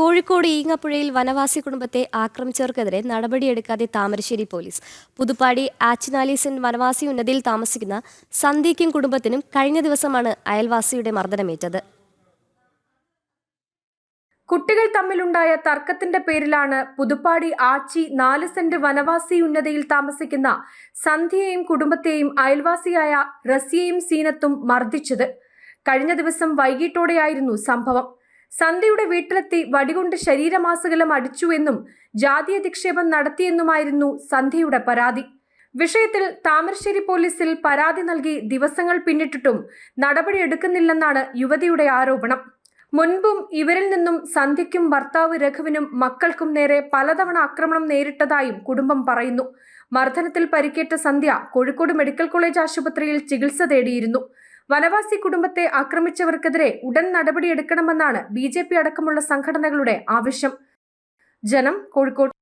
കോഴിക്കോട് ഈങ്ങപ്പുഴയിൽ വനവാസി കുടുംബത്തെ ആക്രമിച്ചവർക്കെതിരെ നടപടിയെടുക്കാതെ താമരശ്ശേരി പോലീസ്. പുതുപ്പാടി ആച്ചിനാലി സെന്റ് വനവാസി ഉന്നതിയിൽ താമസിക്കുന്ന സന്ധ്യയ്ക്കും കുടുംബത്തിനും കഴിഞ്ഞ ദിവസമാണ് അയൽവാസിയുടെ മർദ്ദനമേറ്റത്. കുട്ടികൾ തമ്മിലുണ്ടായ തർക്കത്തിന്റെ പേരിലാണ് പുതുപ്പാടി ആച്ചി നാല് സെന്റ് വനവാസി ഉന്നതയിൽ താമസിക്കുന്ന സന്ധ്യയെയും കുടുംബത്തെയും അയൽവാസിയായ റസിയയും സീനത്തും മർദ്ദിച്ചത്. കഴിഞ്ഞ ദിവസം വൈകിട്ടോടെയായിരുന്നു സംഭവം. സന്ധ്യയുടെ വീട്ടിലെത്തി വടികൊണ്ട് ശരീരമാസകലം അടിച്ചുവെന്നും ജാതി അധിക്ഷേപം നടത്തിയെന്നുമായിരുന്നു സന്ധ്യയുടെ പരാതി. വിഷയത്തിൽ താമരശ്ശേരി പോലീസിൽ പരാതി നൽകി ദിവസങ്ങൾ പിന്നിട്ടിട്ടും നടപടിയെടുക്കുന്നില്ലെന്നാണ് യുവതിയുടെ ആരോപണം. മുൻപും ഇവരിൽ നിന്നും സന്ധ്യയ്ക്കും ഭർത്താവ് രഘുവിനും മക്കൾക്കും നേരെ പലതവണ ആക്രമണം നേരിട്ടതായും കുടുംബം പറയുന്നു. മർദ്ദനത്തിൽ പരിക്കേറ്റ സന്ധ്യ കോഴിക്കോട് മെഡിക്കൽ കോളേജ് ആശുപത്രിയിൽ ചികിത്സ തേടിയിരുന്നു. വനവാസി കുടുംബത്തെ ആക്രമിച്ചവർക്കെതിരെ ഉടൻ നടപടിയെടുക്കണമെന്നാണ് ബി ജെ പി അടക്കമുള്ള സംഘടനകളുടെ ആവശ്യം. ജനം കോഴിക്കോട്